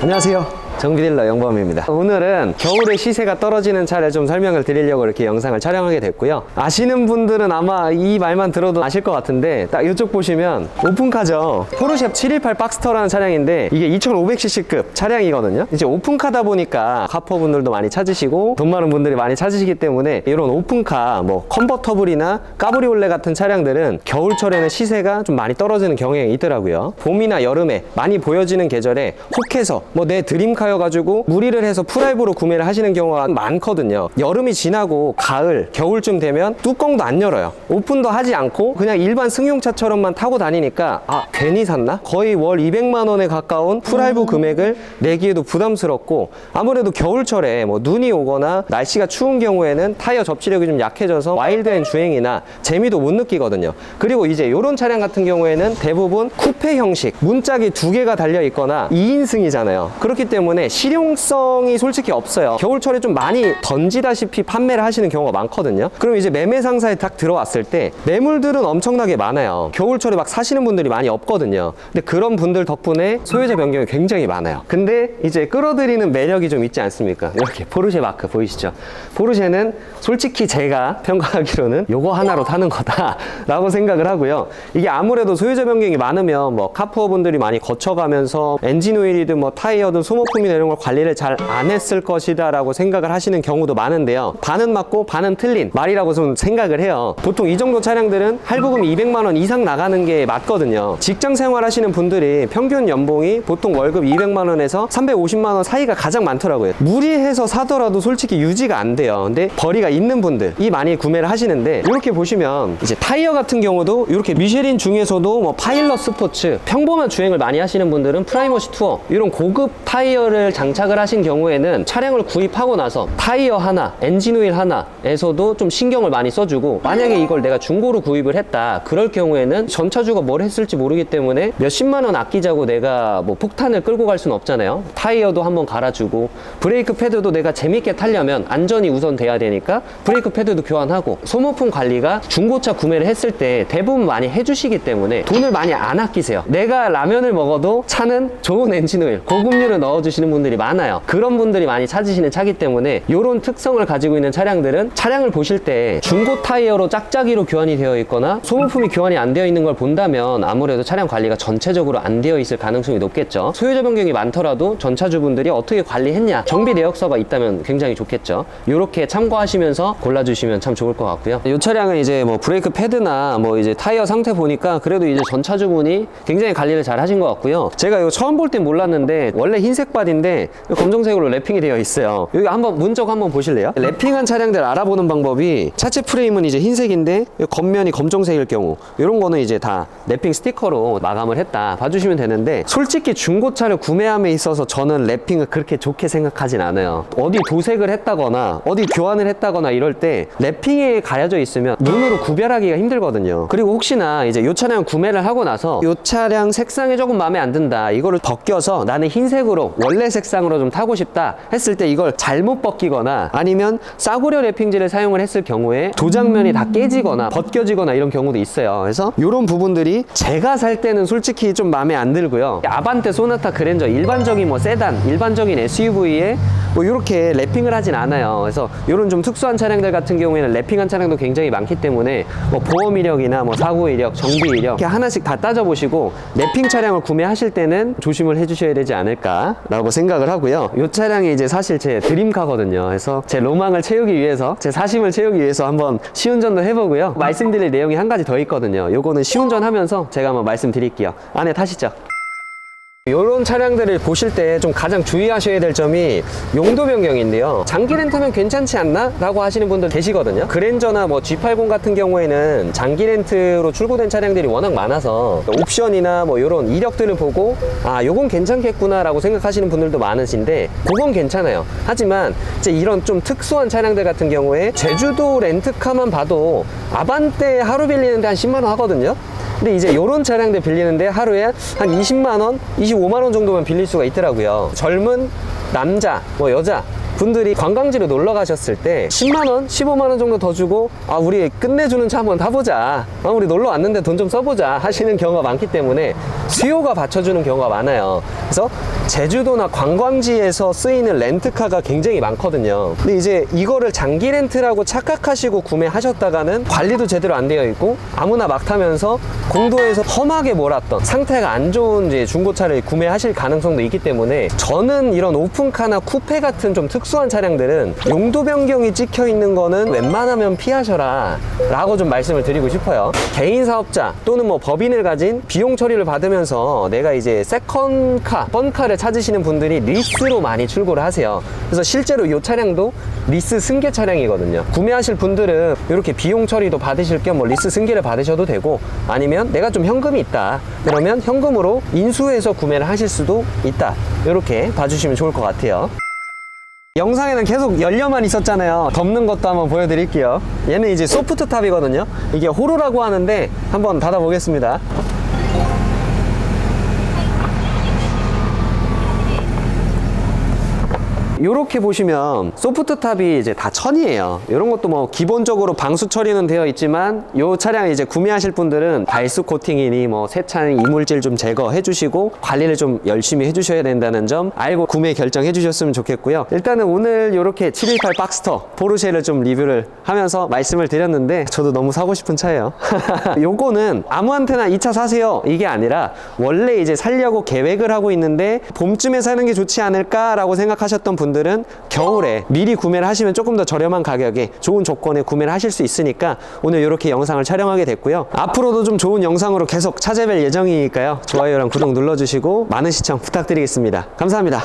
안녕하세요. 정비딜러 영범입니다. 오늘은 겨울에 시세가 떨어지는 차를 좀 설명을 드리려고 이렇게 영상을 촬영하게 됐고요. 아시는 분들은 아마 이 말만 들어도 아실 것 같은데 딱 이쪽 보시면 오픈카죠. 포르쉐 718 박스터라는 차량인데 이게 2500cc급 차량이거든요. 이제 오픈카다 보니까 카퍼 분들도 많이 찾으시고 돈 많은 분들이 많이 찾으시기 때문에 이런 오픈카 뭐 컨버터블이나 까브리올레 같은 차량들은 겨울철에는 시세가 좀 많이 떨어지는 경향이 있더라고요. 봄이나 여름에 많이 보여지는 계절에 혹해서 뭐 내 드림카 여 가지고 무리를 해서 프라이브로 구매를 하시는 경우가 많거든요. 여름이 지나고 가을, 겨울쯤 되면 뚜껑도 안 열어요. 오픈도 하지 않고 그냥 일반 승용차처럼만 타고 다니니까 아 괜히 샀나? 거의 월 200만 원에 가까운 프라이브 금액을 내기에도 부담스럽고 아무래도 겨울철에 뭐 눈이 오거나 날씨가 추운 경우에는 타이어 접지력이 좀 약해져서 와일드한 주행이나 재미도 못 느끼거든요. 그리고 이제 이런 차량 같은 경우에는 대부분 쿠페 형식 문짝이 두 개가 달려 있거나 2인승이잖아요. 그렇기 때문에 실용성이 솔직히 없어요. 겨울철에 좀 많이 던지다시피 판매를 하시는 경우가 많거든요. 그럼 이제 매매 상사에 딱 들어왔을 때 매물들은 엄청나게 많아요. 겨울철에 막 사시는 분들이 많이 없거든요. 근데 그런 분들 덕분에 소유자 변경이 굉장히 많아요. 근데 이제 끌어들이는 매력이 좀 있지 않습니까? 이렇게 포르쉐 마크 보이시죠? 포르쉐는 솔직히 제가 평가하기로는 요거 하나로 타는 거다라고 생각을 하고요. 이게 아무래도 소유자 변경이 많으면 뭐 카푸어 분들이 많이 거쳐가면서 엔진 오일이든 뭐 타이어든 소모품이 나 이런 걸 관리를 잘 안 했을 것이다 라고 생각을 하시는 경우도 많은데요. 반은 맞고 반은 틀린 말이라고 좀 생각을 해요. 보통 이 정도 차량들은 할부금이 200만 원 이상 나가는 게 맞거든요. 직장 생활 하시는 분들이 평균 연봉이 보통 월급 200만 원에서 350만 원 사이가 가장 많더라고요. 무리해서 사더라도 솔직히 유지가 안 돼요. 근데 벌이가 있는 분들이 많이 구매를 하시는데 이렇게 보시면 이제 타이어 같은 경우도 이렇게 미쉐린 중에서도 뭐 파일럿 스포츠 평범한 주행을 많이 하시는 분들은 프라이머시 투어 이런 고급 타이어를 장착을 하신 경우에는 차량을 구입하고 나서 타이어 하나, 엔진 오일 하나에서도 좀 신경을 많이 써주고 만약에 이걸 내가 중고로 구입을 했다 그럴 경우에는 전차주가 뭘 했을지 모르기 때문에 몇십만 원 아끼자고 내가 뭐 폭탄을 끌고 갈 수는 없잖아요. 타이어도 한번 갈아주고 브레이크 패드도 내가 재밌게 타려면 안전이 우선 돼야 되니까 브레이크 패드도 교환하고 소모품 관리가 중고차 구매를 했을 때 대부분 많이 해주시기 때문에 돈을 많이 안 아끼세요. 내가 라면을 먹어도 차는 좋은 엔진 오일 고급류를 넣어주시 는 분들이 많아요. 그런 분들이 많이 찾으시는 차기 때문에 이런 특성을 가지고 있는 차량들은 차량을 보실 때 중고 타이어로 짝짝이로 교환이 되어 있거나 소모품이 교환이 안 되어 있는 걸 본다면 아무래도 차량 관리가 전체적으로 안 되어 있을 가능성이 높겠죠. 소유자 변경이 많더라도 전차주분들이 어떻게 관리했냐 정비 내역서가 있다면 굉장히 좋겠죠. 이렇게 참고하시면서 골라주시면 참 좋을 것 같고요. 이 차량은 이제 뭐 브레이크 패드나 뭐 이제 타이어 상태 보니까 그래도 이제 전차주분이 굉장히 관리를 잘 하신 것 같고요. 제가 이거 처음 볼 땐 몰랐는데 원래 흰색 바디 인데 검정색으로 랩핑이 되어 있어요. 여기 한번 문적 한번 보실래요? 랩핑한 차량들 알아보는 방법이 차체 프레임은 이제 흰색인데 겉면이 검정색일 경우 이런 거는 이제 다 랩핑 스티커로 마감을 했다. 봐주시면 되는데 솔직히 중고차를 구매함에 있어서 저는 랩핑을 그렇게 좋게 생각하진 않아요. 어디 도색을 했다거나 어디 교환을 했다거나 이럴 때 랩핑에 가려져 있으면 눈으로 구별하기가 힘들거든요. 그리고 혹시나 이제 이 차량 구매를 하고 나서 이 차량 색상이 조금 마음에 안 든다. 이거를 벗겨서 나는 흰색으로 원래 색상으로 좀 타고 싶다 했을 때 이걸 잘못 벗기거나 아니면 싸구려 랩핑지를 사용을 했을 경우에 도장면이 다 깨지거나 벗겨지거나 이런 경우도 있어요. 그래서 이런 부분들이 제가 살 때는 솔직히 좀 마음에 안 들고요. 아반떼 소나타 그랜저 일반적인 뭐 세단 일반적인 SUV에 뭐 이렇게 랩핑을 하진 않아요. 그래서 이런 좀 특수한 차량들 같은 경우에는 랩핑한 차량도 굉장히 많기 때문에 뭐 보험 이력이나 뭐 사고 이력 정비 이력 이렇게 하나씩 다 따져보시고 랩핑 차량을 구매하실 때는 조심을 해주셔야 되지 않을까라고 생각을 하고요. 이 차량이 이제 사실 제 드림카거든요. 그래서 제 로망을 채우기 위해서 제 사심을 채우기 위해서 한번 시운전도 해보고요. 말씀드릴 내용이 한 가지 더 있거든요. 요거는 시운전 하면서 제가 한번 말씀드릴게요. 안에 타시죠 이런 차량들을 보실 때 좀 가장 주의하셔야 될 점이 용도 변경인데요. 장기 렌트면 괜찮지 않나? 라고 하시는 분들 계시거든요. 그랜저나 뭐 G80 같은 경우에는 장기 렌트로 출고된 차량들이 워낙 많아서 옵션이나 뭐 이런 이력들을 보고 아, 요건 괜찮겠구나 라고 생각하시는 분들도 많으신데 그건 괜찮아요. 하지만 이제 이런 좀 특수한 차량들 같은 경우에 제주도 렌트카만 봐도 아반떼 하루 빌리는데 한 10만 원 하거든요. 근데 이제 이런 차량들 빌리는데 하루에 한 20만 원, 25만 원 정도만 빌릴 수가 있더라고요. 젊은 남자, 뭐 여자 분들이 관광지로 놀러 가셨을 때 10만 원, 15만 원 정도 더 주고 아 우리 끝내주는 차 한번 타보자. 아 우리 놀러 왔는데 돈 좀 써보자 하시는 경우가 많기 때문에 수요가 받쳐주는 경우가 많아요. 그래서 제주도나 관광지에서 쓰이는 렌트카가 굉장히 많거든요. 근데 이제 이거를 장기 렌트라고 착각하시고 구매하셨다가는 관리도 제대로 안 되어 있고 아무나 막 타면서 공도에서 험하게 몰았던 상태가 안 좋은 이제 중고차를 구매하실 가능성도 있기 때문에 저는 이런 오픈카나 쿠페 같은 좀 특수한 차량들은 용도 변경이 찍혀 있는 거는 웬만하면 피하셔라 라고 좀 말씀을 드리고 싶어요. 개인 사업자 또는 뭐 법인을 가진 비용 처리를 받으면서 내가 이제 세컨카, 펀카를 찾으시는 분들이 리스로 많이 출고를 하세요. 그래서 실제로 이 차량도 리스 승계 차량이거든요. 구매하실 분들은 이렇게 비용 처리도 받으실 겸 뭐 리스 승계를 받으셔도 되고 아니면 내가 좀 현금이 있다. 그러면 현금으로 인수해서 구매를 하실 수도 있다. 이렇게 봐주시면 좋을 것 같아요. 영상에는 계속 열려만 있었잖아요. 덮는 것도 한번 보여드릴게요. 얘는 이제 소프트 탑이거든요. 이게 호루라고 하는데 한번 닫아 보겠습니다. 이렇게 보시면 소프트 탑이 이제 다 천이에요. 이런 것도 뭐 기본적으로 방수 처리는 되어 있지만 이 차량 이제 구매하실 분들은 발수 코팅이니 뭐 세차니 이물질 좀 제거해 주시고 관리를 좀 열심히 해 주셔야 된다는 점 알고 구매 결정해 주셨으면 좋겠고요. 일단은 오늘 이렇게 718 박스터 포르쉐를 좀 리뷰를 하면서 말씀을 드렸는데 저도 너무 사고 싶은 차예요. 요거는 아무한테나 이 차 사세요. 이게 아니라 원래 이제 살려고 계획을 하고 있는데 봄쯤에 사는 게 좋지 않을까라고 생각하셨던 분들은 겨울에 미리 구매를 하시면 조금 더 저렴한 가격에 좋은 조건에 구매를 하실 수 있으니까 오늘 이렇게 영상을 촬영하게 됐고요. 앞으로도 좀 좋은 영상으로 계속 찾아뵐 예정이니까요. 좋아요랑 구독 눌러주시고 많은 시청 부탁드리겠습니다. 감사합니다.